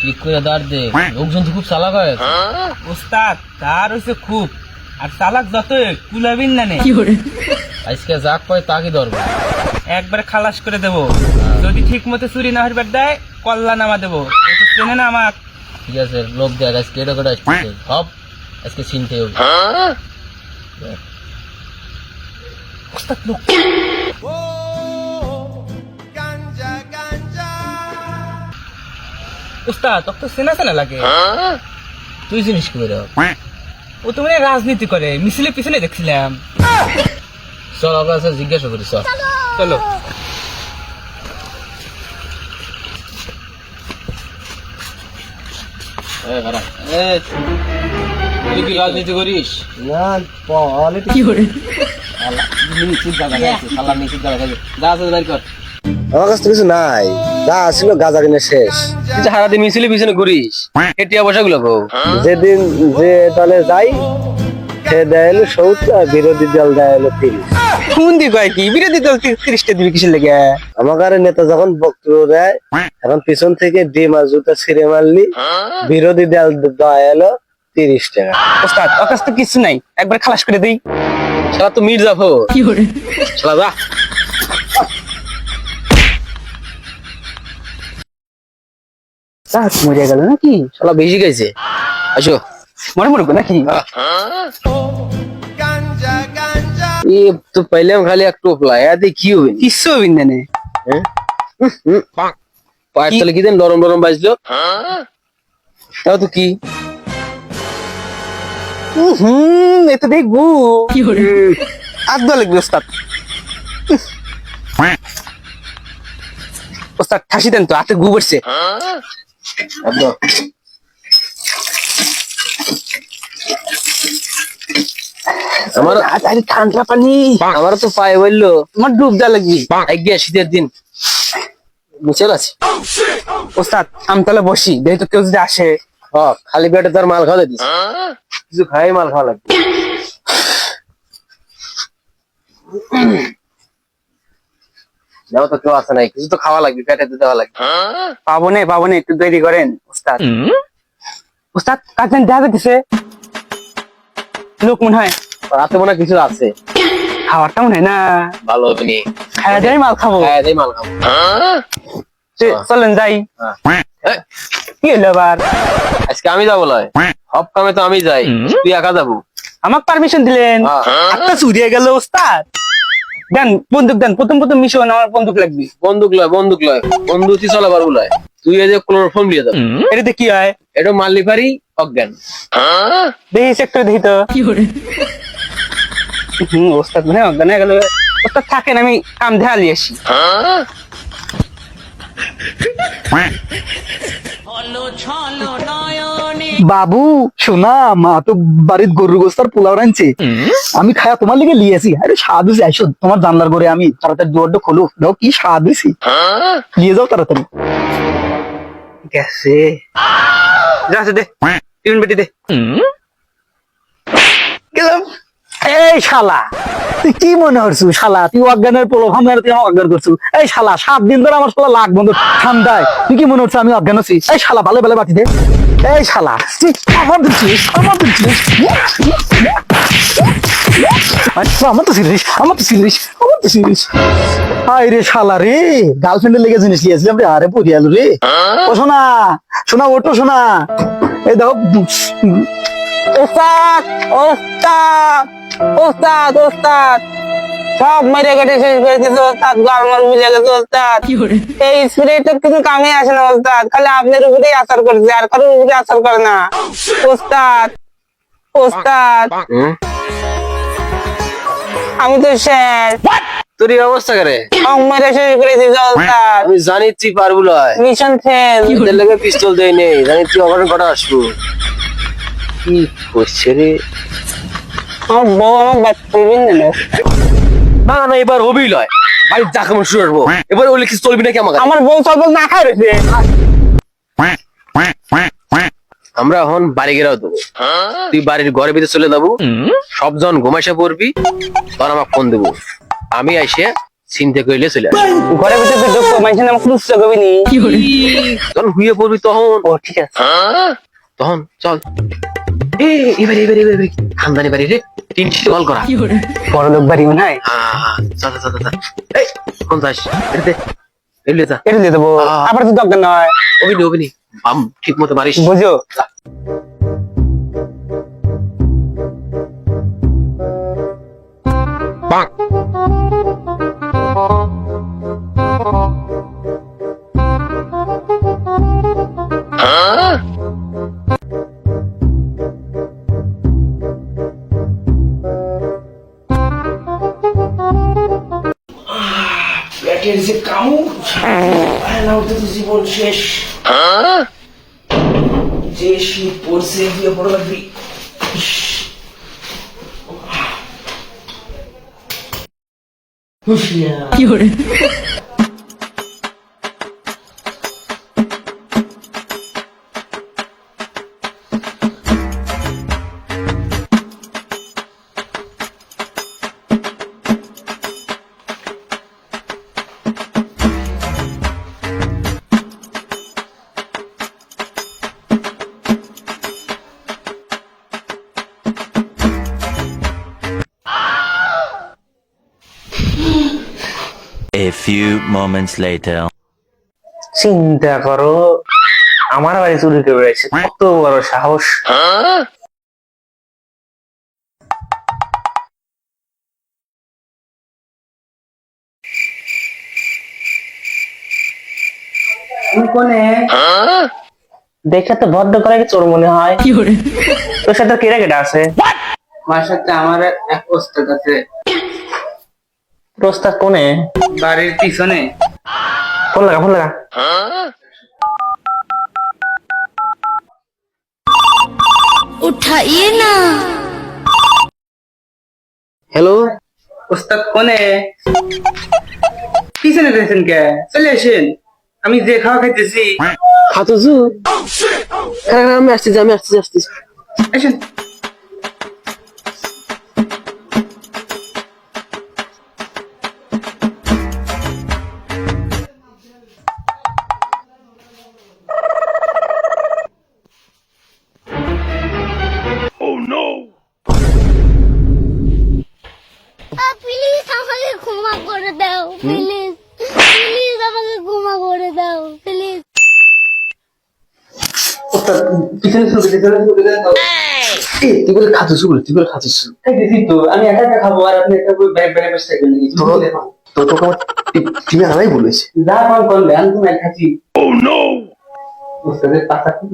ঠিক করে দাঁড় দে। লোকজন তো খুব চালাক হয়। ওস্তাদ তার হইছে খুব। আর চালাক যত কুলাবিন না। নে আজকে যাক পায় তাকে ধরবো একবার খালাস করে দেব। যদি ঠিক মতো চুরি না হইবার দেয় কল্লা নামা দেবো। একটু চেনে না আমার ঠিক আছে লোক দেখ আজকে এটা করে আসছে সব আজকে চিনতে হবে। ওস্তাদ লোক ওস্তাদ তোর তো চেনা চেনা লাগে তুই জিনিস কি করে ও তো মানে রাজনীতি করে মিছিলে পিছনে দেখছিলাম চল কাছে জিজ্ঞাসা করি চল চলো তুই কি রাজনীতি করিস না। যা আছে বের কর। আমার কাছে কিছু নাই যা আসছিল গাজা কিনে শেষ সারাদিন মিছিলে পিছনে ঘুরিস এটিয়া পয়সা গুলো গো যেদিন যে দলে যাই সে দেয় হলো সত্তর আর বিরোধী দল দেয় হলো তিরিশ কোন দিক হয় কি? বিরোধী দল তিরিশটা দিবি কিসের লেগে? আমাদের নেতা যখন বক্তব্য দেয় এখন পিছন থেকে ডিম আর জুতা ছিঁড়ে মারলি বিরোধী দল দেয় হলো তিরিশ টাকা। ওস্তাদ ওর কাছে তো কিছু নাই। একবার খালাস করে দিই। শালা তো মির যাব শালা যা। চাষ মরিয়া গেল নাকি? শালা বেশি খাইছে আসো। মরে মরে গো নাকি? এ তো পাইলাম খালি এক টোপলা এতে কি হবে? কিচ্ছু হবি না। পায়ের তলে কি দেন নরম নরম বাজলো। তাও তো কি? হুম এ তো দেখব। আদ লাগবে ওস্তাদ। ওস্তাদ ঠাসি দেন তো হাতে গু পড়ছে একদম আমার আরে ঠান্ডা পানি। আমার তো পায়ে বলল। আমার ডুব দেওয়া লাগবে। একদিন শীতের দিন। বুঝে আছে। ওস্তাদ আমি তাহলে বসি। দেখি তো কেউ যদি আসে। হ খালি পেটে তার মাল খাওয়া দিস। কিছু খাই মাল খাওয়া লাগবে। যাও তো কেউ আসে নাই। কিছু তো খাওয়া লাগবে পেটে তো দেওয়া লাগবে। পাবো না পাবো না একটু দেরি করেন ওস্তাদ। ওস্তাদ কাজেন দেখা লোক মনে হয় রাতে মনে কিছু আছে। মনে হয় না। ভালো নি খাওয়া যায় মাল খাব। হ্যাঁ দেই মাল খাব। চলেন যাই। কি হলো আবার? আজকে আমি যাব লয়। সব কামে তো আমি যাই। তুই একা যাব। আমাকে পারমিশন দিলেন। হ্যাঁ। চুরিয়ে গেল ওস্তাদ। দেন বন্দুক দেন প্রথম প্রথম মিশন আমার বন্দুক লাগবে। বন্দুক লয় বন্দুক লয়। বন্দুক তুই চলা পারব লয় তুই এই যে ক্লোরোফর্ম দিয়ে দাও। এটাতে কি হয়? এটা মারলি পারি অজ্ঞান। দেখি সেক্টর দেখি তো। হুম ওস্তাদ মানে অজ্ঞান হয়ে গেল। ওস্তাদ থাকেন আমি কাম দেখালি আসি। বাবু শোনা মা তো বাড়ির গরুর গোস্তার পোলাও রাঁধছে। আমি খায়া তোমার লিগে লিয়েছি আরে স্বাদ হয়েছে আইসো তোমার জানলার করে আমি তাড়াতাড়ি দুয়ারটা খোলো। দেখো কি স্বাদ হয়েছে। নিয়ে যাও তাড়াতাড়ি। গেছে। যাচ্ছে দে। টিফিন বেটি দে। গেলাম। এই শালা তুই কি মনে করছু? শালা তুই অজ্ঞানের প্রলোভন তুই আমাকে অজ্ঞান করছু। এই শালা সাত দিন ধরে আমার শালা লাখ বন্ধ ঠান্ডায়। তুই কি মনে হচ্ছে আমি অজ্ঞান আছি? এই শালা ভালো ভালো বাটি দে। এই শালা তুই আমার দিচ্ছিস আমার দিচ্ছিস আচ্ছা, আমার তো সিরিস আমার তো সিরিস আমার তো সিরিস হাই রে শালা রে গার্লফ্রেন্ডের জিনিস শোনা শোনা শোনা এই ওস্তাদ ওস্তাদ। সব মেরে কেটে শেষ করে দিতে ওস্তাদ গরমার বুঝে গেছে ওস্তাদ। এই স্প্রেটা কিছু কামে আসে না ওস্তাদ খালি আপনার উপরেই আসার করছে আর কারোর উপরে আসার করে না। ওস্তাদ ওস্তাদ। আমি তো শেষ। তোর এই অবস্থা করে সব মেরে শেষ করে দিতে ওস্তাদ। আমি জানি তুই পারব লয় মিশন ফেল তোদের লেগে পিস্তল দেয় নেই জানি তুই অঘটন ঘটা আসব। কি করছে রে? আমার বউ আমার বাচ্চা না? না এবার হবি লয়। যা কেমন শুরু করব এবার ওই লিখিস চলবি নাকি আমাকে? আমার বউ না খাই রয়েছে। আমরা এখন বাড়ি গেরাও দেবো। তুই বাড়ির ঘরের ভিতরে চলে যাব। সব জন ঘুমাইসা পড়বি। তখন আমার ফোন দেবো। আমি এসে চিন্তা করলে চলে। ঘরে ভিতরে তুই ঢুকবো মানুষের নাম খুঁজছ কবি নি? যখন হুয়ে পড়বি তখন। ও ঠিক আছে। তখন চল। এ এবারে এবারে এবারে। খানদানি বাড়ি রে। তিনটি কল করা। বড় লোক বাড়ি মনে হয়? হ্যাঁ যা যা এই কোন যাস এলে যা। এটা দিয়ে দেবো। আবার তো দরকার নয়। অবিনি অবিনি বাম ঠিক মতো মারিস। বুঝো। পেটের যে উঠতে তো জীবন শেষ যে শীত পড়ছে গিয়ে পড়ে লাগবি। হুঁশিয়ার। A few moments later. চিন্তা করো আমার বাড়ি চুরি করে বেড়াইছে কত বড় সাহস। কোনে? দেখে তো ভদ্র করে চোর মনে হয়। তোর সাথে কেটে কেটে আছে? আমার সাথে আমার এক ওস্তাদ আছে। রাস্তার কোণে বাড়ির পিছনে। ফোন লাগা ফোন লাগা। উঠাইয়ে না। হ্যালো? ওস্তাদ কোনে? পিছনে রয়েছেন কে? চলে আসেন। আমি যে খাওয়া খাইতেছি। খাতুজু? Oh, oh, আমি আসছি আমি আসছি আসছি আসেন। প্লিজ আমাকে ক্ষমা করে দাও প্লিজ প্লিজ আমাকে ক্ষমা করে দাও প্লিজ পিছনে শুরু পিছনে শুরু এই! তুই বলে খাতুসু বলে তুই বলে খাতুসু তো আমি একা একা খাব আর আপনি একটা ব্যাগ ব্যাগে বসে থাকবেন তো তোকে আমার টিমে হারাই বলেছে। যা পান কোন ব্যান তুমি খাচ্ছি। ও নো ওস্তাদের পাতা খুব